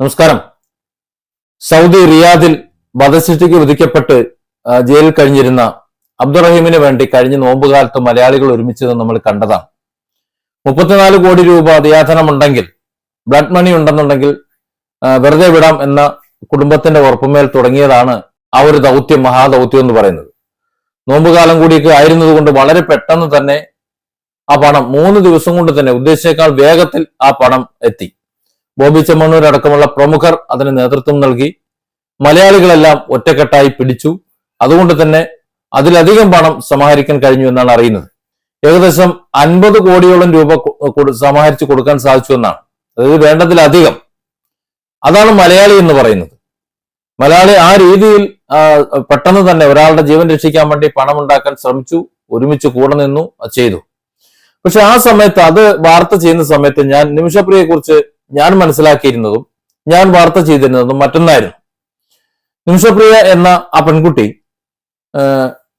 നമസ്കാരം. സൗദി റിയാദിൽ വധശിക്ഷയ്ക്ക് വിധിക്കപ്പെട്ട് ജയിലിൽ കഴിഞ്ഞിരുന്ന അബ്ദുറഹീമിന് വേണ്ടി കഴിഞ്ഞ നോമ്പുകാലത്ത് മലയാളികൾ ഒരുമിച്ചത് നമ്മൾ കണ്ടതാണ്. മുപ്പത്തിനാല് കോടി രൂപ ദിയാധനമുണ്ടെങ്കിൽ ബ്ലഡ് മണി ഉണ്ടെന്നുണ്ടെങ്കിൽ വെറുതെ വിടാം എന്ന കുടുംബത്തിന്റെ ഉറപ്പുമേൽ തുടങ്ങിയതാണ് ആ ഒരു ദൗത്യം മഹാദൗത്യം എന്ന് പറയുന്നത്. നോമ്പുകാലം കൂടിയൊക്കെ ആയിരുന്നതുകൊണ്ട് വളരെ പെട്ടെന്ന് തന്നെ ആ പണം മൂന്ന് ദിവസം കൊണ്ട് തന്നെ ഉദ്ദേശിച്ചേക്കാൾ വേഗത്തിൽ ആ പണം എത്തി. ബോബി ചെമ്മണ്ണൂർ അടക്കമുള്ള പ്രമുഖർ അതിന് നേതൃത്വം നൽകി. മലയാളികളെല്ലാം ഒറ്റക്കെട്ടായി പിടിച്ചു. അതുകൊണ്ട് തന്നെ അതിലധികം പണം സമാഹരിക്കാൻ കഴിഞ്ഞു എന്നാണ് അറിയുന്നത്. ഏകദേശം അൻപത് കോടിയോളം രൂപ സമാഹരിച്ച് കൊടുക്കാൻ സാധിച്ചു എന്നാണ്. അതായത് വേണ്ടതിലധികം. അതാണ് മലയാളി എന്ന് പറയുന്നത്. മലയാളി ആ രീതിയിൽ പെട്ടെന്ന് തന്നെ ഒരാളുടെ ജീവൻ രക്ഷിക്കാൻ വേണ്ടി പണം ഉണ്ടാക്കാൻ ശ്രമിച്ചു ഒരുമിച്ച് കൂടെ നിന്നു ചെയ്തു. പക്ഷെ ആ സമയത്ത് അത് വാർത്ത ചെയ്യുന്ന സമയത്ത് ഞാൻ നിമിഷപ്രിയെ കുറിച്ച് ഞാൻ മനസ്സിലാക്കിയിരുന്നതും ഞാൻ വാർത്ത ചെയ്തിരുന്നതും മറ്റൊന്നായിരുന്നു. നിമിഷപ്രിയ എന്ന ആ പെൺകുട്ടി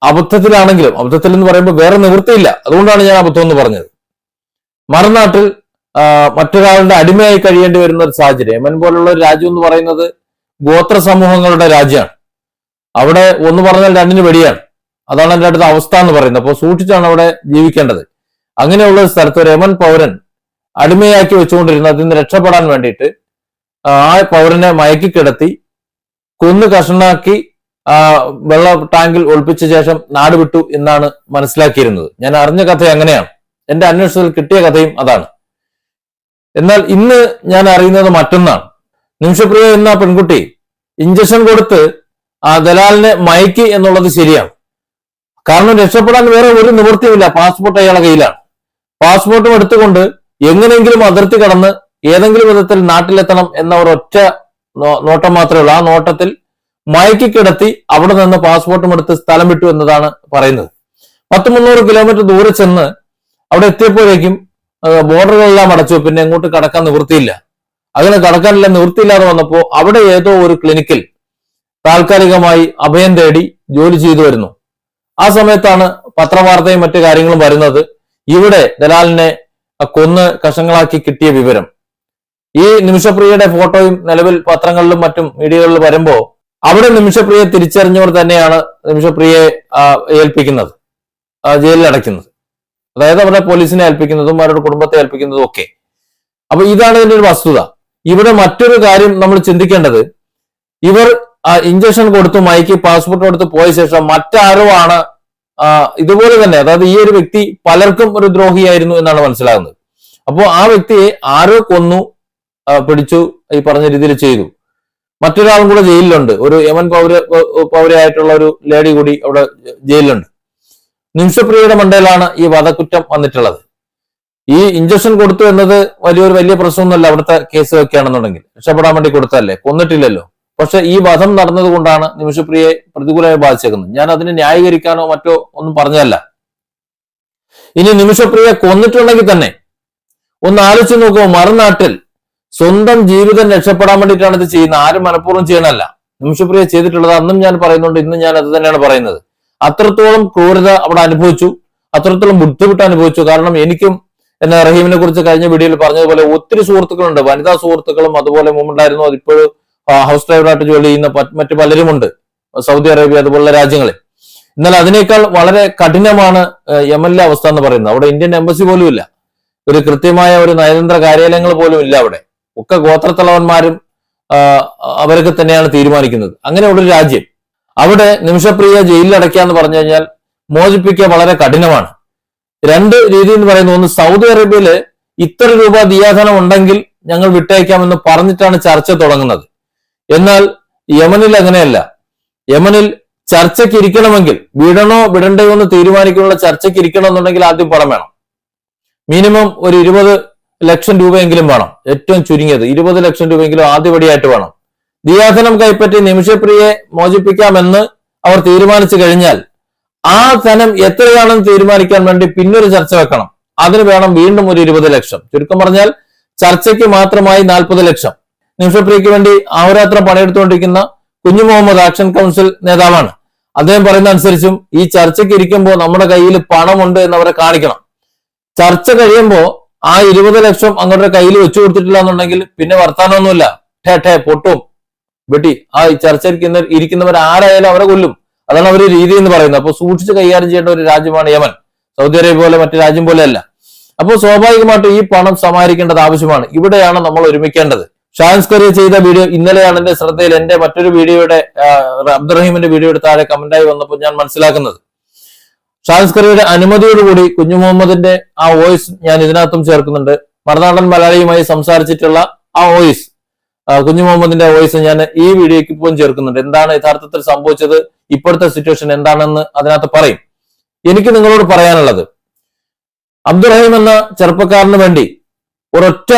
അബദ്ധത്തിലാണെങ്കിലും അബദ്ധത്തിൽ എന്ന് പറയുമ്പോൾ വേറെ നിവൃത്തിയില്ല. അതുകൊണ്ടാണ് ഞാൻ അബദ്ധം എന്ന് പറഞ്ഞത്. മറുനാട്ടിൽ മറ്റൊരാളുടെ അടിമയായി കഴിയേണ്ടി വരുന്ന ഒരു സാഹചര്യം. എമൻ പോലുള്ള ഒരു രാജ്യം എന്ന് പറയുന്നത് ഗോത്ര സമൂഹങ്ങളുടെ രാജ്യമാണ്. അവിടെ ഒന്ന് പറഞ്ഞാൽ രണ്ടിന് വെടിയാണ്. അതാണ് എന്റെ അടുത്ത അവസ്ഥ എന്ന് പറയുന്നത്. അപ്പോൾ സൂക്ഷിച്ചാണ് അവിടെ ജീവിക്കേണ്ടത്. അങ്ങനെയുള്ള ഒരു സ്ഥലത്ത് ഒരു എമൻ പൗരൻ അടിമയാക്കി വെച്ചുകൊണ്ടിരുന്ന അതിൽ നിന്ന് രക്ഷപ്പെടാൻ വേണ്ടിയിട്ട് ആ പൗരനെ മയക്കി കിടത്തി കൊന്ന് കഷണാക്കി വെള്ള ടാങ്കിൽ ഒളിപ്പിച്ച ശേഷം നാട് വിട്ടു എന്നാണ് മനസ്സിലാക്കിയിരുന്നത്. ഞാൻ അറിഞ്ഞ കഥ അങ്ങനെയാണ് എന്റെ അന്വേഷണത്തിൽ കിട്ടിയ കഥയും അതാണ്. എന്നാൽ ഇന്ന് ഞാൻ അറിയുന്നത് മറ്റൊന്നാണ്. നിമിഷപ്രിയ എന്ന പെൺകുട്ടി ഇഞ്ചക്ഷൻ കൊടുത്ത് ആ ദലാലിനെ മയക്കി എന്നുള്ളത് ശരിയാണ്. കാരണം രക്ഷപ്പെടാൻ വേറെ ഒരു നിവൃത്തിയുമില്ല. പാസ്പോർട്ട് അയാളുടെ കയ്യിലാണ്. പാസ്പോർട്ടും എടുത്തുകൊണ്ട് എങ്ങനെയെങ്കിലും അതിർത്തി കടന്ന് ഏതെങ്കിലും വിധത്തിൽ നാട്ടിലെത്തണം എന്ന ഒരൊറ്റ നോട്ടം മാത്രമേ ഉള്ളൂ. ആ നോട്ടത്തിൽ മയക്കി കിടത്തി അവിടെ നിന്ന് പാസ്പോർട്ടും എടുത്ത് സ്ഥലം വിട്ടു എന്നതാണ് പറയുന്നത്. പത്ത് മുന്നൂറ് കിലോമീറ്റർ ദൂരെ ചെന്ന് അവിടെ എത്തിയപ്പോഴേക്കും ബോർഡറുകളെല്ലാം അടച്ചു. പിന്നെ എങ്ങോട്ട് കടക്കാൻ നിവൃത്തിയില്ല. അങ്ങനെ കടക്കാനില്ല നിവൃത്തിയില്ലാതെ വന്നപ്പോൾ അവിടെ ഏതോ ഒരു ക്ലിനിക്കിൽ താൽക്കാലികമായി അഭയം തേടി ജോലി ചെയ്തു വരുന്നു. ആ സമയത്താണ് പത്രവാർത്തയും മറ്റു കാര്യങ്ങളും വരുന്നത്. ഇവിടെ ദലാലിനെ കൊന്ന് കഷങ്ങളാക്കി കിട്ടിയ വിവരം. ഈ നിമിഷപ്രിയയുടെ ഫോട്ടോയും നിലവിൽ പത്രങ്ങളിലും മറ്റും മീഡിയകളിലും വരുമ്പോ അവിടെ നിമിഷപ്രിയെ തിരിച്ചറിഞ്ഞവർ തന്നെയാണ് നിമിഷപ്രിയയെ ആ, ഏൽപ്പിക്കുന്നത് ജയിലിൽ അടയ്ക്കുന്നത്. അതായത് അവരുടെ പോലീസിനെ ഏൽപ്പിക്കുന്നതും അവരുടെ കുടുംബത്തെ ഏൽപ്പിക്കുന്നതും ഒക്കെ. അപ്പൊ ഇതാണ് ഇതിന്റെ ഒരു വസ്തുത. ഇവിടെ മറ്റൊരു കാര്യം നമ്മൾ ചിന്തിക്കേണ്ടത്. ഇവർ ഇഞ്ചക്ഷൻ കൊടുത്ത് മയക്കി പാസ്പോർട്ട് കൊടുത്ത് പോയ ശേഷം മറ്റാരോ ആണ് ഇതുപോലെ തന്നെ അതായത് ഈ ഒരു വ്യക്തി പലർക്കും ഒരു ദ്രോഹിയായിരുന്നു എന്നാണ് മനസ്സിലാകുന്നത്. അപ്പോൾ ആ വ്യക്തിയെ ആരോ കൊന്നു പിടിച്ചു ഈ പറഞ്ഞ രീതിയിൽ ചെയ്തു. മറ്റൊരാളും കൂടെ ജയിലിലുണ്ട്. ഒരു യമൻ പൗര പൗരയായിട്ടുള്ള ഒരു ലേഡി കൂടി അവിടെ ജയിലിലുണ്ട്. നിമിഷപ്രിയയുടെ മണ്ടയിലാണ് ഈ വധക്കുറ്റം വന്നിട്ടുള്ളത്. ഈ ഇഞ്ചക്ഷൻ കൊടുത്തു എന്നത് വലിയൊരു വലിയ പ്രശ്നമൊന്നുമല്ല അവിടുത്തെ കേസ് വെക്കുകയാണെന്നുണ്ടെങ്കിൽ. രക്ഷപ്പെടാൻ വേണ്ടി കൊടുത്തല്ലേ കൊന്നിട്ടില്ലല്ലോ. പക്ഷെ ഈ വധം നടന്നതുകൊണ്ടാണ് നിമിഷപ്രിയയെ പ്രതികൂലമായി ബാധിച്ചേക്കുന്നത്. ഞാൻ അതിനെ ന്യായീകരിക്കാനോ മറ്റോ ഒന്നും പറഞ്ഞതല്ല. ഇനി നിമിഷപ്രിയയെ കൊന്നിട്ടുണ്ടെങ്കിൽ തന്നെ ഒന്ന് ആലോചിച്ച് നോക്കുമോ മറുനാട്ടിൽ സ്വന്തം ജീവിതം രക്ഷപ്പെടാൻ വേണ്ടിയിട്ടാണ് ഇത് ചെയ്യുന്നത്. ആരും മനഃപൂർവം ചെയ്യണമല്ല നിമിഷപ്രിയ ചെയ്തിട്ടുള്ളത് അന്നും ഞാൻ പറയുന്നുണ്ട് ഇന്നും ഞാൻ അത് തന്നെയാണ് പറയുന്നത്. അത്രത്തോളം ക്രൂരത അവിടെ അനുഭവിച്ചു. അത്രത്തോളം ബുദ്ധിമുട്ട് അനുഭവിച്ചു. കാരണം എനിക്കും എന്നെ റഹീമിനെ കുറിച്ച് കഴിഞ്ഞ വീഡിയോയിൽ പറഞ്ഞതുപോലെ ഒത്തിരി സുഹൃത്തുക്കളുണ്ട്. വനിതാ സുഹൃത്തുക്കളും അതുപോലെ മുമ്പുണ്ടായിരുന്നു. അതിപ്പോഴും ഹൗസ് ഡ്രൈവറായിട്ട് ജോലി ചെയ്യുന്ന മറ്റു പലരുമുണ്ട്. സൗദി അറേബ്യ അതുപോലുള്ള രാജ്യങ്ങളിൽ എന്നാൽ അതിനേക്കാൾ വളരെ കഠിനമാണ് യമനിലെ അവസ്ഥ എന്ന് പറയുന്നത്. അവിടെ ഇന്ത്യൻ എംബസി പോലും ഇല്ല. ഒരു കൃത്യമായ ഒരു നയതന്ത്ര കാര്യാലയങ്ങൾ പോലും ഇല്ല അവിടെ. ഒക്കെ ഗോത്രത്തലവന്മാരും അവരൊക്കെ തന്നെയാണ് തീരുമാനിക്കുന്നത്. അങ്ങനെയുള്ളൊരു രാജ്യം. അവിടെ നിമിഷപ്രിയ ജയിലിൽ അടയ്ക്കുക എന്ന് പറഞ്ഞു കഴിഞ്ഞാൽ മോചിപ്പിക്കുക വളരെ കഠിനമാണ്. രണ്ട് രീതി എന്ന് പറയുന്നത് ഒന്ന് സൗദി അറേബ്യയിൽ ഇത്ര രൂപ ദിയാധനം ഉണ്ടെങ്കിൽ ഞങ്ങൾ വിട്ടയക്കാമെന്ന് പറഞ്ഞിട്ടാണ് ചർച്ച തുടങ്ങുന്നത്. എന്നാൽ യമനിൽ അങ്ങനെയല്ല. യമനിൽ ചർച്ചയ്ക്ക് ഇരിക്കണമെങ്കിൽ വിടണോ വിടണ്ടയോ എന്ന് തീരുമാനിക്കാനുള്ള ചർച്ചയ്ക്ക് ഇരിക്കണം എന്നുണ്ടെങ്കിൽ ആദ്യം പണം വേണം. മിനിമം ഒരു ഇരുപത് ലക്ഷം രൂപയെങ്കിലും വേണം. ഏറ്റവും ചുരുങ്ങിയത് ഇരുപത് ലക്ഷം രൂപയെങ്കിലും ആദ്യപടിയായിട്ട് വേണം. ദിയാധനം കൈപ്പറ്റി നിമിഷപ്രിയെ മോചിപ്പിക്കാമെന്ന് അവർ തീരുമാനിച്ചു കഴിഞ്ഞാൽ ആ ധനം എത്രയാണെന്ന് തീരുമാനിക്കാൻ വേണ്ടി പിന്നൊരു ചർച്ച വെക്കണം. അതിന് വേണം വീണ്ടും ഒരു ഇരുപത് ലക്ഷം. ചുരുക്കം പറഞ്ഞാൽ ചർച്ചയ്ക്ക് മാത്രമായി നാൽപ്പത് ലക്ഷം. നിമിഷപ്രിയയ്ക്ക് വേണ്ടി ആവരാത്രം പണിയെടുത്തുകൊണ്ടിരിക്കുന്ന കുഞ്ഞു മുഹമ്മദ് ആക്ഷൻ കൗൺസിൽ നേതാവാണ്. അദ്ദേഹം പറയുന്ന അനുസരിച്ചും ഈ ചർച്ചയ്ക്ക് ഇരിക്കുമ്പോൾ നമ്മുടെ കയ്യിൽ പണമുണ്ട് എന്ന് അവരെ കാണിക്കണം. ചർച്ച കഴിയുമ്പോൾ ആ ഇരുപത് ലക്ഷം അങ്ങോട്ട് കയ്യിൽ വെച്ചു കൊടുത്തിട്ടില്ല എന്നുണ്ടെങ്കിൽ പിന്നെ വർത്താനമൊന്നുമില്ല ഠേ ഠേ പൊട്ടും. വെട്ടി. ആ ചർച്ചയ്ക്ക് ഇരിക്കുന്നവർ ആരായാലും അവരെ കൊല്ലും. അതാണ് അവർ രീതി എന്ന് പറയുന്നത്. അപ്പോൾ സൂക്ഷിച്ച് കൈകാര്യം ചെയ്യേണ്ട ഒരു രാജ്യമാണ് യമൻ. സൗദി അറേബ്യ പോലെ മറ്റു രാജ്യം പോലെയല്ല. അപ്പോൾ സ്വാഭാവികമായിട്ടും ഈ പണം സമാഹരിക്കേണ്ടത് ആവശ്യമാണ്. ഇവിടെയാണ് നമ്മൾ ഒരുമിക്കേണ്ടത്. ഷാൻസ് കറിയ ചെയ്ത വീഡിയോ ഇന്നലെയാണ് എന്റെ ശ്രദ്ധയിൽ എന്റെ മറ്റൊരു വീഡിയോയുടെ അബ്ദുറഹീമിന്റെ അബ്ദുറഹീമിന്റെ വീഡിയോയുടെ താഴെ കമന്റായി വന്നപ്പോൾ ഞാൻ മനസ്സിലാക്കുന്നത്. ഷാൻസ് കറിയുടെ അനുമതിയോടുകൂടി കുഞ്ഞു മുഹമ്മദിന്റെ ആ വോയിസ് ഞാൻ ഇതിനകത്തും ചേർക്കുന്നുണ്ട്. മറുനാടൻ മലയാളിയുമായി സംസാരിച്ചിട്ടുള്ള ആ വോയിസ് കുഞ്ഞു മുഹമ്മദിന്റെ വോയിസ് ഞാൻ ഈ വീഡിയോയ്ക്ക് ഇപ്പം ചേർക്കുന്നുണ്ട്. എന്താണ് യഥാർത്ഥത്തിൽ സംഭവിച്ചത്? ഇപ്പോഴത്തെ സിറ്റുവേഷൻ എന്താണെന്ന് അതിനകത്ത് പറയും. എനിക്ക് നിങ്ങളോട് പറയാനുള്ളത് അബ്ദുറഹീം എന്ന ചെറുപ്പക്കാരന് വേണ്ടി ഒരൊറ്റ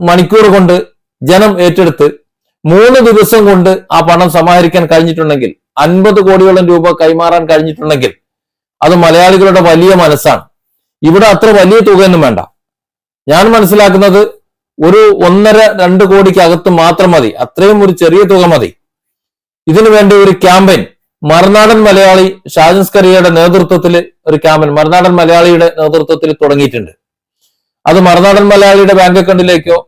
മണിക്കൂർ കൊണ്ട് ജനം ഏറ്റെടുത്ത് മൂന്ന് ദിവസം കൊണ്ട് ആ പണം സമാഹരിക്കാൻ കഴിഞ്ഞിട്ടുണ്ടെങ്കിൽ അൻപത് കോടിയോളം രൂപ കൈമാറാൻ കഴിഞ്ഞിട്ടുണ്ടെങ്കിൽ അത് മലയാളികളുടെ വലിയ മനസ്സാണ്. ഇവിടെ അത്ര വലിയ തുകയൊന്നും വേണ്ട. ഞാൻ മനസ്സിലാക്കുന്നത് ഒരു ഒന്നര രണ്ട് കോടിക്കകത്ത് മാത്രം മതി. അത്രയും ഒരു ചെറിയ തുക മതി. ഇതിനു വേണ്ടി ഒരു ക്യാമ്പയിൻ. മറുനാടൻ മലയാളി ഷാജൻസ് കറിയയുടെ നേതൃത്വത്തിൽ ഒരു ക്യാമ്പയിൻ. മറുനാടൻ മലയാളിയുടെ നേതൃത്വത്തിൽ തുടങ്ങിയിട്ടുണ്ട്. അത് മറുനാടൻ മലയാളിയുടെ ബാങ്ക് അക്കൗണ്ടിലേക്കോ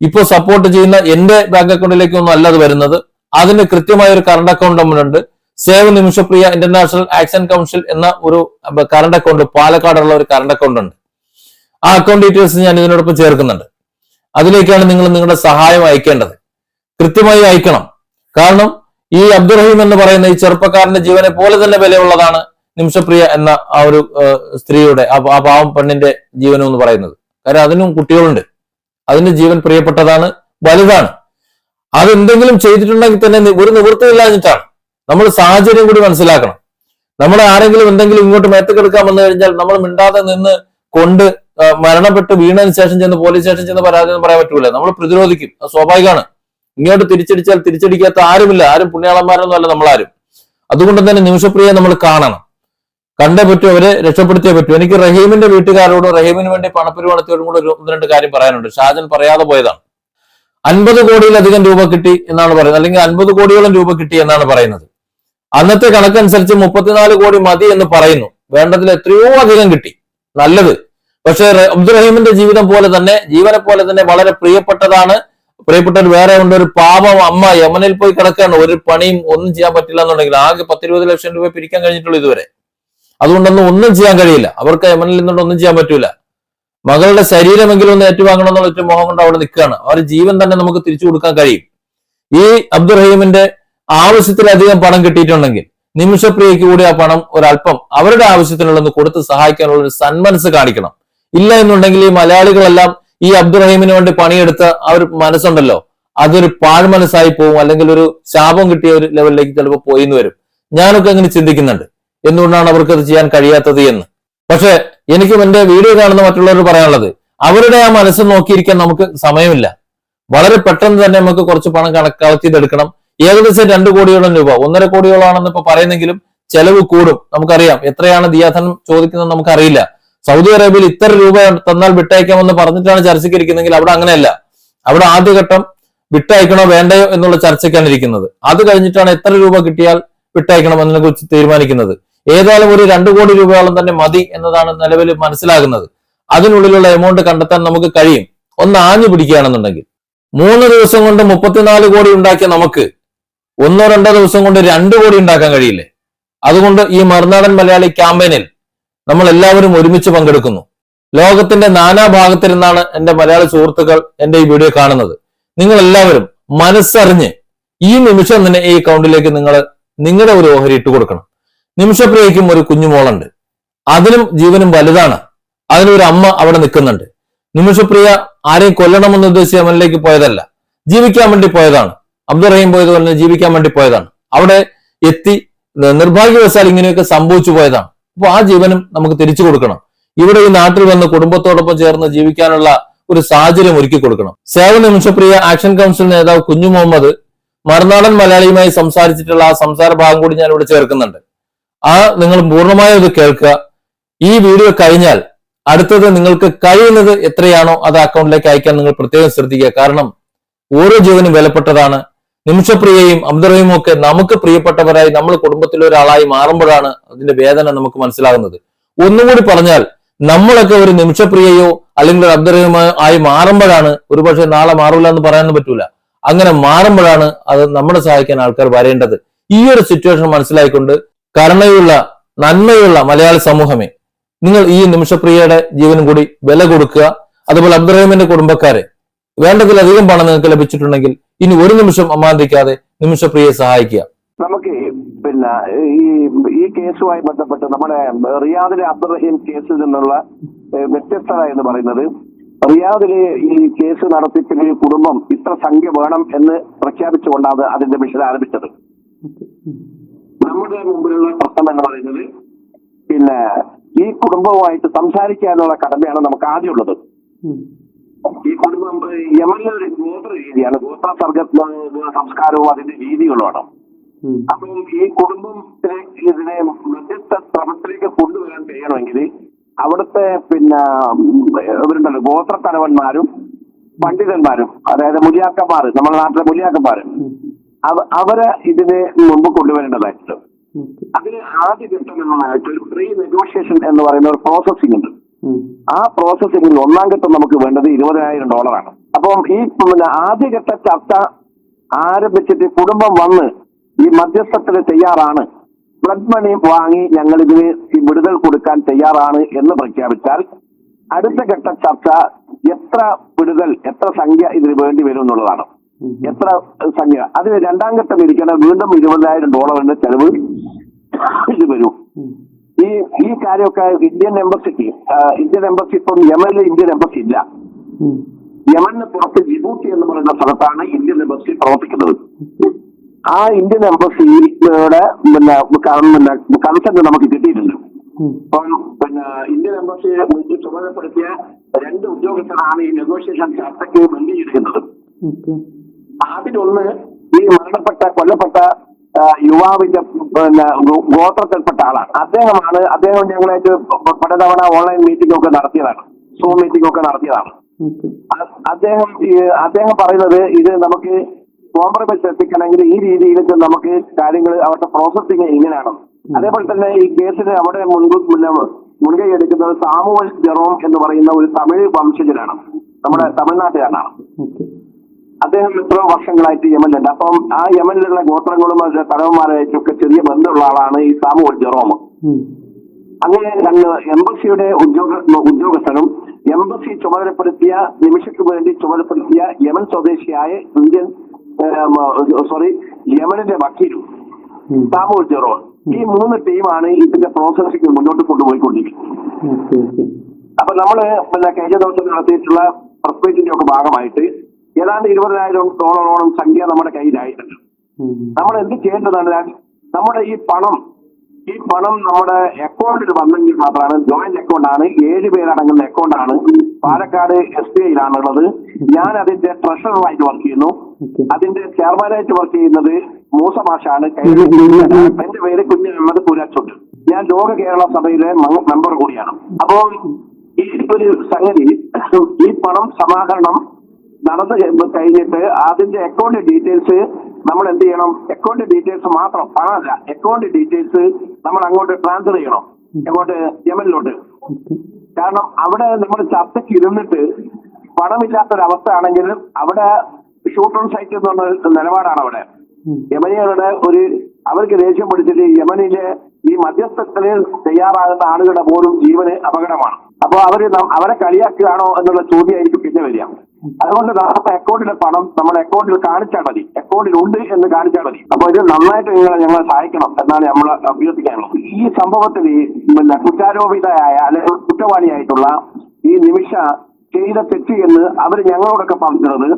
ഇപ്പോൾ സപ്പോർട്ട് ചെയ്യുന്ന എന്റെ ബാങ്ക് അക്കൗണ്ടിലേക്കോ ഒന്നും അല്ല അത് വരുന്നത്. അതിന് കൃത്യമായ ഒരു current account നമ്മളുണ്ട്. Save Nimishapriya international action council എന്ന ഒരു കറണ്ട് അക്കൗണ്ട് പാലക്കാടുള്ള ഒരു കറണ്ട് അക്കൗണ്ട് ഉണ്ട്. ആ അക്കൗണ്ട് ഡീറ്റെയിൽസ് ഞാൻ ഇതിനോടൊപ്പം ചേർക്കുന്നുണ്ട്. അതിലേക്കാണ് നിങ്ങൾ നിങ്ങളുടെ സഹായം അയക്കേണ്ടത്. കൃത്യമായി അയക്കണം. കാരണം ഈ അബ്ദുറഹീം എന്ന് പറയുന്ന ഈ ചെറുപ്പക്കാരന്റെ ജീവനെ പോലെ തന്നെ വിലയുള്ളതാണ് നിമിഷപ്രിയ എന്ന ആ ഒരു സ്ത്രീയുടെ ആ പാവം പെണ്ണിന്റെ ജീവനം എന്ന് പറയുന്നത്. കാരണം അതിനും കുട്ടികളുണ്ട്. അതിന്റെ ജീവൻ പ്രിയപ്പെട്ടതാണ് വലുതാണ്. അതെന്തെങ്കിലും ചെയ്തിട്ടുണ്ടെങ്കിൽ തന്നെ ഒരു നിവൃത്തിയില്ലാഞ്ഞിട്ടാണ് നമ്മൾ സാഹചര്യം കൂടി മനസ്സിലാക്കണം. നമ്മൾ ആരെങ്കിലും എന്തെങ്കിലും ഇങ്ങോട്ട് മേത്തക്കെടുക്കാൻ വന്നു കഴിഞ്ഞാൽ നമ്മൾ മിണ്ടാതെ നിന്ന് കൊണ്ട് മരണപ്പെട്ട് വീണതിന് ശേഷം ചെന്ന് പോലീസ് സ്റ്റേഷൻ ചെന്ന് പരാതി പറയാൻ പറ്റൂല. നമ്മൾ പ്രതിരോധിക്കും. അത് സ്വാഭാവികമാണ്. ഇങ്ങോട്ട് തിരിച്ചടിച്ചാൽ തിരിച്ചടിക്കാത്ത ആരുമില്ല. ആരും പുണ്യാളന്മാരൊന്നും അല്ല നമ്മളാരും. അതുകൊണ്ട് തന്നെ നിമിഷപ്രിയെ നമ്മൾ കാണണം. കണ്ടേ പറ്റൂ അവരെ രക്ഷപ്പെടുത്തിയേ പറ്റൂ. എനിക്ക് റഹീമിന്റെ വീട്ടുകാരോടും റഹീമിന് വേണ്ടി പണപ്പെരുമാണത്തോടും കൂടെ ഒരു ഒന്ന് രണ്ട് കാര്യം പറയാനുണ്ട്. ഷാജൻ പറയാതെ പോയതാണ്. അൻപത് കോടിയിലധികം രൂപ കിട്ടി എന്നാണ് പറയുന്നത്. അല്ലെങ്കിൽ അൻപത് കോടിയോളം രൂപ കിട്ടി എന്നാണ് പറയുന്നത്. അന്നത്തെ കണക്കനുസരിച്ച് മുപ്പത്തിനാല് കോടി മതി എന്ന് പറയുന്നു. വേണ്ടതിൽ എത്രയോ അധികം കിട്ടി. നല്ലത്. പക്ഷേ അബ്ദുറഹീമിന്റെ ജീവിതം പോലെ തന്നെ ജീവനെ പോലെ തന്നെ വളരെ പ്രിയപ്പെട്ടതാണ്. പ്രിയപ്പെട്ട ഒരു വേറെ ഉണ്ട്. ഒരു പാപം അമ്മ യമനിൽ പോയി കിടക്കുകയാണ്. ഒരു പണിയും ഒന്നും ചെയ്യാൻ പറ്റില്ല എന്നുണ്ടെങ്കിൽ ആകെ പത്തിരുപത് ലക്ഷം രൂപ പിരിക്കാൻ കഴിഞ്ഞിട്ടുള്ളൂ ഇതുവരെ. അതുകൊണ്ടൊന്നും ഒന്നും ചെയ്യാൻ കഴിയില്ല. അവർക്ക് യമനിൽ നിന്നുകൊണ്ട് ഒന്നും ചെയ്യാൻ പറ്റൂല. മകളുടെ ശരീരമെങ്കിലും ഒന്ന് ഏറ്റുവാങ്ങണം എന്നുള്ള ഒറ്റ മോഹം കൊണ്ട് അവിടെ നിൽക്കുകയാണ്. അവർ ജീവൻ തന്നെ നമുക്ക് തിരിച്ചു കൊടുക്കാൻ കഴിയും. ഈ അബ്ദുറഹീമിന്റെ ആവശ്യത്തിലധികം പണം കിട്ടിയിട്ടുണ്ടെങ്കിൽ നിമിഷപ്രിയയ്ക്ക് കൂടി ആ പണം ഒരല്പം അവരുടെ ആവശ്യത്തിനുള്ളൊന്ന് കൊടുത്ത് സഹായിക്കാനുള്ള ഒരു സന്മനസ് കാണിക്കണം. ഇല്ല എന്നുണ്ടെങ്കിൽ ഈ മലയാളികളെല്ലാം ഈ അബ്ദുറഹീമിന് വേണ്ടി പണിയെടുത്ത ആ ഒരു മനസ്സുണ്ടല്ലോ. അതൊരു പാഴ് മനസ്സായി പോകും അല്ലെങ്കിൽ ഒരു ശാപം കിട്ടിയ ഒരു ലെവലിലേക്ക് ചിലപ്പോൾ പോയിന്ന് വരും. ഞാനൊക്കെ അങ്ങനെ ചിന്തിക്കുന്നുണ്ട്. എന്തുകൊണ്ടാണ് അവർക്ക് അത് ചെയ്യാൻ കഴിയാത്തത് എന്ന്? പക്ഷെ എനിക്കും എന്റെ വീഡിയോ കാണുന്ന മറ്റുള്ളവർ പറയാനുള്ളത് അവരുടെ ആ മനസ്സ് നോക്കിയിരിക്കാൻ നമുക്ക് സമയമില്ല. വളരെ പെട്ടെന്ന് തന്നെ നമുക്ക് കുറച്ച് പണം കണക്ക് കളക്ട് ഏകദേശം രണ്ട് കോടിയോളം രൂപ ഒന്നര കോടിയോളാണെന്ന് ഇപ്പൊ പറയുന്നെങ്കിലും ചെലവ് കൂടും. നമുക്കറിയാം എത്രയാണ് ദിയാധനം ചോദിക്കുന്നത് നമുക്കറിയില്ല. സൗദി അറേബ്യയിൽ ഇത്ര രൂപ തന്നാൽ വിട്ടയക്കാമെന്ന് പറഞ്ഞിട്ടാണ് ചർച്ചയ്ക്ക് ഇരിക്കുന്നെങ്കിൽ അവിടെ അങ്ങനെയല്ല. അവിടെ ആദ്യഘട്ടം വിട്ടയക്കണോ വേണ്ടയോ എന്നുള്ള ചർച്ചയ്ക്കാണ് ഇരിക്കുന്നത്. അത് കഴിഞ്ഞിട്ടാണ് എത്ര രൂപ കിട്ടിയാൽ വിട്ടയക്കണം എന്നതിനെ കുറിച്ച് തീരുമാനിക്കുന്നത്. ഏതായാലും ഒരു രണ്ടു കോടി രൂപയോളം തന്നെ മതി എന്നതാണ് നിലവിൽ മനസ്സിലാകുന്നത്. അതിനുള്ളിലുള്ള എമൗണ്ട് കണ്ടെത്താൻ നമുക്ക് കഴിയും. ഒന്ന് ആഞ്ഞു പിടിക്കുകയാണെന്നുണ്ടെങ്കിൽ. മൂന്ന് ദിവസം കൊണ്ട് മുപ്പത്തിനാല് കോടി ഉണ്ടാക്കിയ നമുക്ക് ഒന്നോ രണ്ടോ ദിവസം കൊണ്ട് രണ്ട് കോടി ഉണ്ടാക്കാൻ കഴിയില്ലേ? അതുകൊണ്ട് ഈ മറുനാടൻ മലയാളി ക്യാമ്പയിനിൽ നമ്മൾ എല്ലാവരും ഒരുമിച്ച് പങ്കെടുക്കുന്നു. ലോകത്തിന്റെ നാനാഭാഗത്തിരുന്നാണ് എന്റെ മലയാളി സുഹൃത്തുക്കൾ എന്റെ ഈ വീഡിയോ കാണുന്നത്. നിങ്ങൾ എല്ലാവരും മനസ്സറിഞ്ഞ് ഈ നിമിഷം തന്നെ ഈ അക്കൗണ്ടിലേക്ക് നിങ്ങൾ നിങ്ങളുടെ ഒരു ഓഹരി ഇട്ട് കൊടുക്കണം നിമിഷപ്രിയയ്ക്കും ഒരു കുഞ്ഞുമോളുണ്ട്. അതിനും ജീവനും വലുതാണ്. അതിനൊരു അമ്മ അവിടെ നിൽക്കുന്നുണ്ട്. നിമിഷപ്രിയ ആരെയും കൊല്ലണമെന്ന് ഉദ്ദേശിച്ച് യമനിലേക്ക് പോയതല്ല. ജീവിക്കാൻ വേണ്ടി പോയതാണ്. അബ്ദുറഹീം പോയതുപോലെ തന്നെ ജീവിക്കാൻ വേണ്ടി പോയതാണ്. അവിടെ എത്തി നിർഭാഗ്യവശാൽ ഇങ്ങനെയൊക്കെ സംഭവിച്ചു പോയതാണ്. അപ്പൊ ആ ജീവനും നമുക്ക് തിരിച്ചു കൊടുക്കണം. ഇവിടെ ഈ നാട്ടിൽ വന്ന് കുടുംബത്തോടൊപ്പം ചേർന്ന് ജീവിക്കാനുള്ള ഒരു സാഹചര്യം ഒരുക്കി കൊടുക്കണം. സേവ നിമിഷപ്രിയ ആക്ഷൻ കൗൺസിൽ നേതാവ് കുഞ്ഞു മുഹമ്മദ് മറുനാടൻ മലയാളിയുമായി സംസാരിച്ചിട്ടുള്ള ആ സംസാര ഭാഗം കൂടി ഞാൻ ഇവിടെ ചേർക്കുന്നുണ്ട്. ആ നിങ്ങൾ പൂർണമായും ഇത് കേൾക്കുക. ഈ വീഡിയോ കഴിഞ്ഞാൽ അടുത്തത് നിങ്ങൾക്ക് കഴിയുന്നത് എത്രയാണോ അത് അക്കൗണ്ടിലേക്ക് അയക്കാൻ നിങ്ങൾ പ്രത്യേകം ശ്രദ്ധിക്കുക. കാരണം ഓരോ ജീവനും വിലപ്പെട്ടതാണ്. നിമിഷപ്രിയയും അബ്ദുറഹീമും ഒക്കെ നമുക്ക് പ്രിയപ്പെട്ടവരായി നമ്മൾ കുടുംബത്തിലെ ഒരാളായി മാറുമ്പോഴാണ് അതിന്റെ വേദന നമുക്ക് മനസ്സിലാകുന്നത്. ഒന്നുകൂടി പറഞ്ഞാൽ നമ്മളൊക്കെ ഒരു നിമിഷപ്രിയയോ അല്ലെങ്കിൽ അബ്ദുറഹീമോ ആയി മാറുമ്പോഴാണ് ഒരുപക്ഷെ നാളെ മാറില്ല എന്ന് പറയാനൊന്നും പറ്റൂല. അങ്ങനെ മാറുമ്പോഴാണ് അത് നമ്മളെ സഹായിക്കാൻ ആൾക്കാർ വരേണ്ടത്. ഈ ഒരു സിറ്റുവേഷൻ മനസ്സിലായിക്കൊണ്ട് കരുണയുള്ള നന്മയുള്ള മലയാളി സമൂഹമേ നിങ്ങൾ ഈ നിമിഷപ്രിയയുടെ ജീവനും കൂടി വില കൊടുക്കുക. അതുപോലെ അബ്ദുറഹിമിന്റെ കുടുംബക്കാരെ വേണ്ടതിലധികം പണം നിങ്ങൾക്ക് ലഭിച്ചിട്ടുണ്ടെങ്കിൽ ഇനി ഒരു നിമിഷം അമാന്തിക്കാതെ നിമിഷപ്രിയയെ സഹായിക്കുക. നമുക്ക് പിന്നെ ഈ ഈ കേസുമായി ബന്ധപ്പെട്ട് നമ്മുടെ റിയാദിലെ അബ്ദുറഹീം കേസിൽ നിന്നുള്ള വ്യത്യസ്തത എന്ന് പറയുന്നത് റിയാദിലെ ഈ കേസ് നടത്തിപ്പിന് കുടുംബം ഇത്ര സംഖ്യ വേണം എന്ന് പ്രഖ്യാപിച്ചുകൊണ്ടാണ് അതിന്റെ മിഷൻ ആരംഭിച്ചത്. നമ്മുടെ മുമ്പിലുള്ള പ്രശ്നം എന്ന് പറയുന്നത് പിന്നെ ഈ കുടുംബവുമായിട്ട് സംസാരിക്കാനുള്ള കടമയാണ് നമുക്ക് ആദ്യമുള്ളത്. ഈ കുടുംബം യമനിലെ ഒരു ഗോത്ര രീതിയാണ്. ഗോത്ര സർഗ സംസ്കാരവും അതിന്റെ രീതികളുമാണ്. അപ്പം ഈ കുടുംബത്തെ ഇതിനെ മധ്യസ്ഥ ക്രമത്തിലേക്ക് കൊണ്ടുവരാൻ കഴിയണമെങ്കിൽ അവിടുത്തെ പിന്നെ ഇവരുണ്ടല്ലോ ഗോത്ര തലവന്മാരും പണ്ഡിതന്മാരും അതായത് മുലിയാക്കന്മാർ നമ്മുടെ നാട്ടിലെ മുലിയാക്കന്മാർ അവ- അവരെ ഇതിനെ മുമ്പ് കൊണ്ടുവരേണ്ടതായിട്ടുണ്ട്. അതിന് ആദ്യ ഘട്ടം എന്നതായിട്ട് ഒരു പ്രീ നെഗോഷിയേഷൻ എന്ന് പറയുന്ന ഒരു പ്രോസസ്സിംഗ് ഉണ്ട്. ആ പ്രോസസ്സിംഗിൽ ഒന്നാം ഘട്ടം നമുക്ക് വേണ്ടത് ഇരുപതിനായിരം ഡോളറാണ് അപ്പം ഈ പിന്നെ ആദ്യഘട്ട ചർച്ച ആരംഭിച്ചിട്ട് കുടുംബം വന്ന് ഈ മധ്യസ്ഥത്തിന് തയ്യാറാണ്. ബ്ലഡ് മണി വാങ്ങി ഞങ്ങൾ ഇതിന് ഈ വിടുതൽ കൊടുക്കാൻ തയ്യാറാണ് എന്ന് പ്രഖ്യാപിച്ചാൽ അടുത്ത ഘട്ട ചർച്ച എത്ര വിടുതൽ എത്ര സംഖ്യ ഇതിന് വേണ്ടി വരും എന്നുള്ളതാണ്. എത്ര സംഖ്യ? അതിന് രണ്ടാം ഘട്ടം ഇരിക്കണം വീണ്ടും ഇരുപതിനായിരം ഡോളറിന്റെ ചെലവ് ഇത് വരൂ. ഈ ഈ കാര്യമൊക്കെ ഇന്ത്യൻ എംബസിക്ക് ഇന്ത്യൻ എംബസി ഇപ്പം യമനിൽ ഇന്ത്യൻ എംബസി ഇല്ല. യമനിന് പുറത്ത് ജിബൂട്ടി എന്ന് പറയുന്ന സ്ഥലത്താണ് ഇന്ത്യൻ എംബസി പ്രവർത്തിക്കുന്നത്. ആ ഇന്ത്യൻ എംബസിയുടെ പിന്നെ കൺസെന്റ് നമുക്ക് കിട്ടിയിട്ടുണ്ട് അപ്പം പിന്നെ ഇന്ത്യൻ എംബസിയെ ചുമതലപ്പെടുത്തിയ രണ്ട് ഉദ്യോഗസ്ഥരാണ് ഈ നെഗോഷിയേഷൻ ചർച്ചയ്ക്ക് മുന്നിൽ ഇരിക്കുന്നത് അതിലൊന്ന് ഈ മരണപ്പെട്ട കൊല്ലപ്പെട്ട യുവാവിന്റെ പിന്നെ ഗോത്രത്തിൽപ്പെട്ട ആളാണ്. അദ്ദേഹമാണ് അദ്ദേഹം ഞങ്ങളായിട്ട് പലതവണ ഓൺലൈൻ മീറ്റിംഗ് ഒക്കെ നടത്തിയതാണ്. സൂം മീറ്റിംഗ് ഒക്കെ നടത്തിയതാണ്. അദ്ദേഹം അദ്ദേഹം പറയുന്നത് ഇത് നമുക്ക് കോംപ്രമൈസ് എത്തിക്കണമെങ്കിൽ ഈ രീതിയിൽ നമുക്ക് കാര്യങ്ങൾ അവരുടെ പ്രോസസ്സിങ് ഇങ്ങനെയാണ് അതേപോലെ തന്നെ ഈ കേസിന് അവിടെ മുൻകൂ പിന്നെ മുൻകൈ എടുക്കുന്നത് സാമുവൽ ജെറോം എന്ന് പറയുന്ന ഒരു തമിഴ് വംശജനാണ് നമ്മുടെ തമിഴ്നാട്ടുകാരനാണ്. അദ്ദേഹം എത്രയോ വർഷങ്ങളായിട്ട് യമനിലുണ്ട്. അപ്പം ആ യമനിലുള്ള ഗോത്രങ്ങളും അതിന്റെ തലവന്മാരായിട്ടൊക്കെ ചെറിയ ബന്ധമുള്ള ആളാണ് ഈ സാമുവൽ ജെറോം അങ്ങനെ രണ്ട് എംബസിയുടെ ഉദ്യോഗ ഉദ്യോഗസ്ഥനും എംബസി ചുമതലപ്പെടുത്തിയ നിമിഷയ്ക്ക് വേണ്ടി ചുമതലപ്പെടുത്തിയ യമൻ സ്വദേശിയായ ഇന്ത്യൻ സോറി യമനിന്റെ വക്കീലും സാമുവൽ ജെറോൺ ഈ മൂന്ന് ടീമാണ് ഇതിന്റെ പ്രോസസ്സിംഗ് മുന്നോട്ട് കൊണ്ടുപോയിക്കൊണ്ടിരിക്കുന്നത്. അപ്പൊ നമ്മൾ പിന്നെ കഴിഞ്ഞ ദിവസം നടത്തിയിട്ടുള്ള പ്രസ് മീറ്റിന്റെ ഒക്കെ ഭാഗമായിട്ട് ഏതാണ്ട് ഇരുപതിനായിരം ഡോളറോളം സംഖ്യ നമ്മുടെ കയ്യിലായിട്ടുണ്ട്. നമ്മൾ എന്ത് ചെയ്യേണ്ടതാണ്? നമ്മുടെ ഈ പണം ഈ പണം നമ്മുടെ അക്കൗണ്ടിൽ വന്നെങ്കിൽ മാത്രമാണ് ജോയിന്റ് അക്കൗണ്ട് ആണ് ഏഴ് പേരടങ്ങുന്ന അക്കൗണ്ട് ആണ് പാലക്കാട് എസ് ബി ഐയിലാണുള്ളത്. ഞാൻ അതിന്റെ ട്രഷററായിട്ട് വർക്ക് ചെയ്യുന്നു. അതിന്റെ ചെയർമാനായിട്ട് വർക്ക് ചെയ്യുന്നത് മൂസ മാഷാണ്. എന്റെ പേര് കുഞ്ഞു മുഹമ്മദ് പുരാച്ചുണ്ട്. ഞാൻ ലോക കേരള സഭയിലെ മെമ്പർ കൂടിയാണ്. അപ്പോൾ ഈ ഒരു സംഗതി ഈ പണം സമാഹരണം നടന്നു കഴിഞ്ഞിട്ട് അതിന്റെ അക്കൗണ്ട് ഡീറ്റെയിൽസ് നമ്മൾ എന്ത് ചെയ്യണം? അക്കൗണ്ട് ഡീറ്റെയിൽസ് മാത്രം പണമല്ല അക്കൗണ്ട് ഡീറ്റെയിൽസ് നമ്മൾ അങ്ങോട്ട് ട്രാൻസ്ഫർ ചെയ്യണം. അങ്ങോട്ട് യമനിലോട്ട് കാരണം അവിടെ നമ്മൾ ചർച്ചയ്ക്ക് ഇരുന്നിട്ട് പണമില്ലാത്തൊരവസ്ഥ ആണെങ്കിൽ അവിടെ ഷൂട്ട് ഓൺ സൈറ്റ് എന്ന് പറഞ്ഞ നിലപാടാണ് അവിടെ. യമനികളുടെ ഒരു അവർക്ക് ദേഷ്യം പിടിച്ചിട്ട് യമനിലെ ഈ മധ്യസ്ഥത്തിന് തയ്യാറാകുന്ന ആളുകളുടെ പോലും ജീവന് അപകടമാണ്. അപ്പോൾ അവർ അവരെ കളിയാക്കുകയാണോ എന്നുള്ള ചോദ്യമായിരിക്കും പിന്നെ വരിക. അതുകൊണ്ട് നമ്മുടെ അക്കൗണ്ടിലെ പണം നമ്മുടെ അക്കൗണ്ടിൽ കാണിച്ചാൽ മതി. അക്കൗണ്ടിൽ ഉണ്ട് എന്ന് കാണിച്ചാൽ മതി. അപ്പൊ ഇത് നന്നായിട്ട് നിങ്ങളെ ഞങ്ങളെ സഹായിക്കണം എന്നാണ് നമ്മൾ അഭ്യർത്ഥിക്കാനുള്ളത്. ഈ സംഭവത്തിൽ പിന്നെ കുറ്റാരോപിതയായ അല്ലെങ്കിൽ കുറ്റവാളിയായിട്ടുള്ള ഈ നിമിഷ ചെയ്ത തെറ്റ് എന്ന് അവർ ഞങ്ങളോടൊക്കെ പറഞ്ഞത്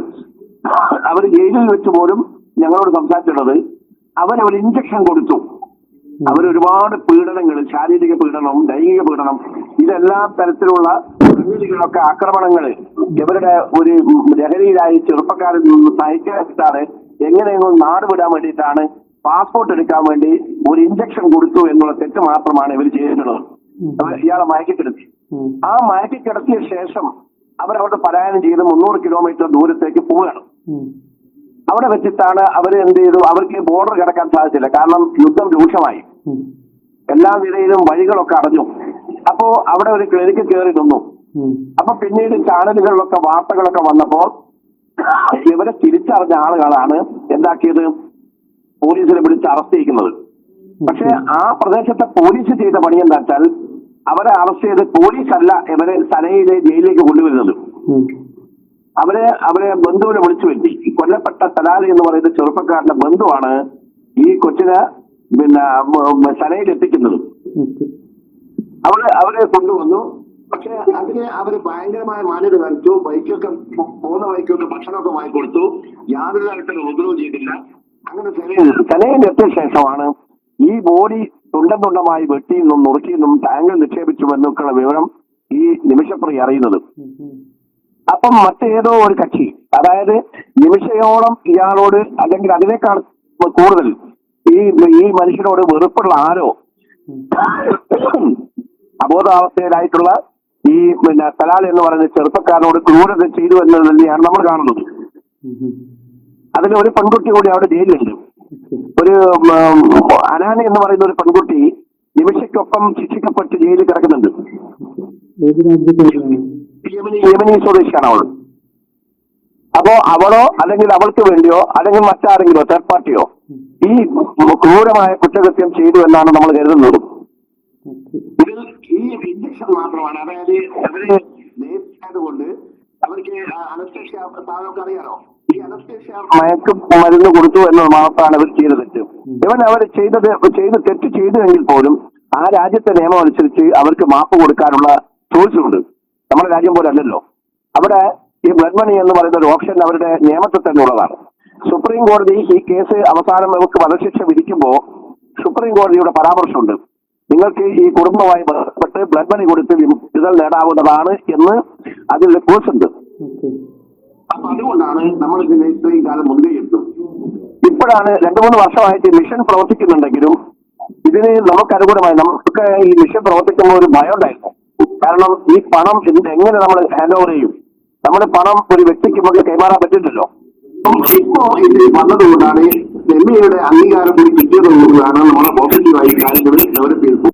അവർ ജയിലിൽ വെച്ച് പോലും ഞങ്ങളോട് സംസാരിച്ചിട്ടുള്ളത് അവരവർ ഇഞ്ചക്ഷൻ കൊടുത്തു. അവർ ഒരുപാട് പീഡനങ്ങൾ ശാരീരിക പീഡനം ലൈംഗിക പീഡനം ഇതെല്ലാ തരത്തിലുള്ള സംഗതികളൊക്കെ ആക്രമണങ്ങൾ ഇവരുടെ ഒരു ലഹരിയിലായി ചെറുപ്പക്കാരിൽ നിന്ന് സഹിക്കാനായിട്ടാണ് എങ്ങനെയെങ്കിലും നാട് വിടാൻ വേണ്ടിയിട്ടാണ് പാസ്പോർട്ട് എടുക്കാൻ വേണ്ടി ഒരു ഇഞ്ചക്ഷൻ കൊടുത്തു എന്നുള്ള തെറ്റ് മാത്രമാണ് ഇവർ ചെയ്തിട്ടുള്ളത്. ഇയാളെ മയക്കിക്കിടത്തി. ആ മയക്കിക്കിടത്തിയ ശേഷം അവരവിടെ പലായനം ചെയ്ത് മുന്നൂറ് കിലോമീറ്റർ ദൂരത്തേക്ക് പോവുകയാണ്. അവിടെ വെച്ചിട്ടാണ് അവർ എന്ത് ചെയ്തു? അവർക്ക് ബോർഡർ കിടക്കാൻ സാധിച്ചില്ല. കാരണം യുദ്ധം രൂക്ഷമായി. എല്ലാ നിലയിലും വഴികളൊക്കെ അടഞ്ഞു. അപ്പോ അവിടെ ഒരു ക്ലിനിക്ക് കയറി നിന്നു. അപ്പൊ പിന്നീട് ചാനലുകളിലൊക്കെ വാർത്തകളൊക്കെ വന്നപ്പോൾ ഇവരെ തിരിച്ചറിഞ്ഞ ആളുകളാണ് എന്താക്കിയത്? പോലീസിനെ വിളിച്ച് അറസ്റ്റ് ചെയ്യുന്നത് പക്ഷെ ആ പ്രദേശത്തെ പോലീസ് ചെയ്ത പണി എന്താ വെച്ചാൽ അവരെ അറസ്റ്റ് ചെയ്ത് പോലീസ് അല്ല ഇവരെ സനയിലെ ജയിലിലേക്ക് കൊണ്ടുവരുന്നത്. അവരെ അവരെ ബന്ധുവിനെ വിളിച്ചു വരുത്തി. ഈ കൊല്ലപ്പെട്ട തലാലി എന്ന് പറയുന്ന ചെറുപ്പക്കാരന്റെ ബന്ധുവാണ് ഈ കൊച്ചിനെ പിന്നെ സനയിൽ എത്തിക്കുന്നത്. അവർ അവരെ കൊണ്ടുവന്നു. പക്ഷെ അതിന് അവർ ഭയങ്കരമായ മാന്യത കാണിച്ചു. ബൈക്കൊക്കെ പോകുന്ന ബൈക്കൊക്കെ ഭക്ഷണമൊക്കെ വാങ്ങി കൊടുത്തു യാതൊരു തരത്തിലും ഉപദ്രവം ചെയ്തില്ല. അങ്ങനെ ചെലയിൽ ചെലയിൽ എത്തിയ ശേഷമാണ് ഈ ബോഡി തുണ്ടം തുണ്ടമായി വെട്ടിയെന്നും നുറുക്കിയെന്നും ടാങ്കിൽ നിക്ഷേപിച്ചു എന്നൊക്കെയുള്ള വിവരം ഈ നിമിഷപ്രിയ അറിയുന്നത്. അപ്പം മറ്റേതോ ഒരു കക്ഷി. അതായത് നിമിഷയോളം ഇയാളോട് അല്ലെങ്കിൽ അതിനേക്കാൾ കൂടുതൽ ഈ ഈ മനുഷ്യനോട് വെറുപ്പുള്ള ആരോ അബോധാവസ്ഥയിലായിട്ടുള്ള ഈ പിന്നെ തലാൽ എന്ന് പറയുന്ന ചെറുപ്പക്കാരനോട് ക്രൂരത ചെയ്തു എന്നത് തന്നെയാണ് നമ്മൾ കാണുന്നത്. അതിന് ഒരു പെൺകുട്ടി കൂടി അവിടെ ജയിലിലുണ്ട്. ഒരു അനാനി എന്ന് പറയുന്ന ഒരു പെൺകുട്ടി നിമിഷയ്ക്കൊപ്പം ശിക്ഷിക്കപ്പെട്ട് ജയിലിൽ കിടക്കുന്നുണ്ട്. യമനി സ്വദേശിയാണ് അവൾ. അപ്പോ അവളോ അല്ലെങ്കിൽ അവൾക്ക് വേണ്ടിയോ അല്ലെങ്കിൽ മറ്റാരെങ്കിലോ തേർഡ് പാർട്ടിയോ ഈ ക്രൂരമായ കുറ്റകൃത്യം ചെയ്തു എന്നാണ് നമ്മൾ കരുതുന്നത്. ഈ ഇഞ്ചക്ഷൻ മാത്രമാണ്. അതായത് അവർ നേരിട്ടതുകൊണ്ട് അവർക്ക് അനസ്തേഷ്യ താങ്കൾക്ക് അറിയാലോ? ഈ അനസ്തേഷ്യ മയക്ക് മരുന്ന് കൊടുത്തു എന്നത് മാത്രമാണ് അവർ ചെയ്ത തെറ്റ് ഇവൻ അവർ ചെയ്തത് ചെയ്ത് തെറ്റ് ചെയ്തുവെങ്കിൽ പോലും ആ രാജ്യത്തെ നിയമം അനുസരിച്ച് അവർക്ക് മാപ്പ് കൊടുക്കാനുള്ള ചോയ്സ് ഉണ്ട്. നമ്മുടെ രാജ്യം പോലെ അല്ലല്ലോ. അവിടെ ഈ ബ്ലഡ് മണി എന്ന് പറയുന്ന ഒരു ഓപ്ഷൻ അവരുടെ നിയമത്തിൽ തന്നെ ഉള്ളതാണ്. സുപ്രീം കോടതി ഈ കേസ് അവസാനം അവർക്ക് വധശിക്ഷ വിധിക്കുമ്പോൾ സുപ്രീം കോടതിയുടെ പരാമർശമുണ്ട്. നിങ്ങൾക്ക് ഈ കുടുംബവുമായി ബന്ധപ്പെട്ട് ബ്ലഡ് മണി കൊടുത്ത് വിമുക്തികൾ നേടാവുന്നതാണ് എന്ന് അതിൽ കോഴ്സ് ഉണ്ട്. അപ്പൊ അതുകൊണ്ടാണ് നമ്മൾ ഇതിനെ ഇത്രയും കാലം മുൻകൈ എടുത്തത് ഇപ്പോഴാണ് രണ്ടു മൂന്ന് വർഷമായിട്ട് മിഷൻ പ്രവർത്തിക്കുന്നുണ്ടെങ്കിലും ഇതിന് നമുക്ക് അനുകൂലമായി നമുക്ക് ഈ മിഷൻ പ്രവർത്തിക്കുമ്പോൾ ഒരു ഭയം ഉണ്ടായിരുന്നു. കാരണം ഈ പണം എന്ത് എങ്ങനെ നമ്മൾ ഹാൻഡ് ഓവർ ചെയ്യും? നമ്മുടെ പണം ഒരു വ്യക്തിക്ക് മുകളിൽ കൈമാറാൻ പറ്റില്ലല്ലോ. ഇപ്പോ ഇത് വന്നതുകൊണ്ടാണ് എന്നിവയുടെ അംഗീകാരം കൂടി കിട്ടിയതുകൊണ്ടാണ് നമ്മളെ പോസിറ്റീവായി കാണിച്ചത് ഡെവലപ്പ് ചെയ്തു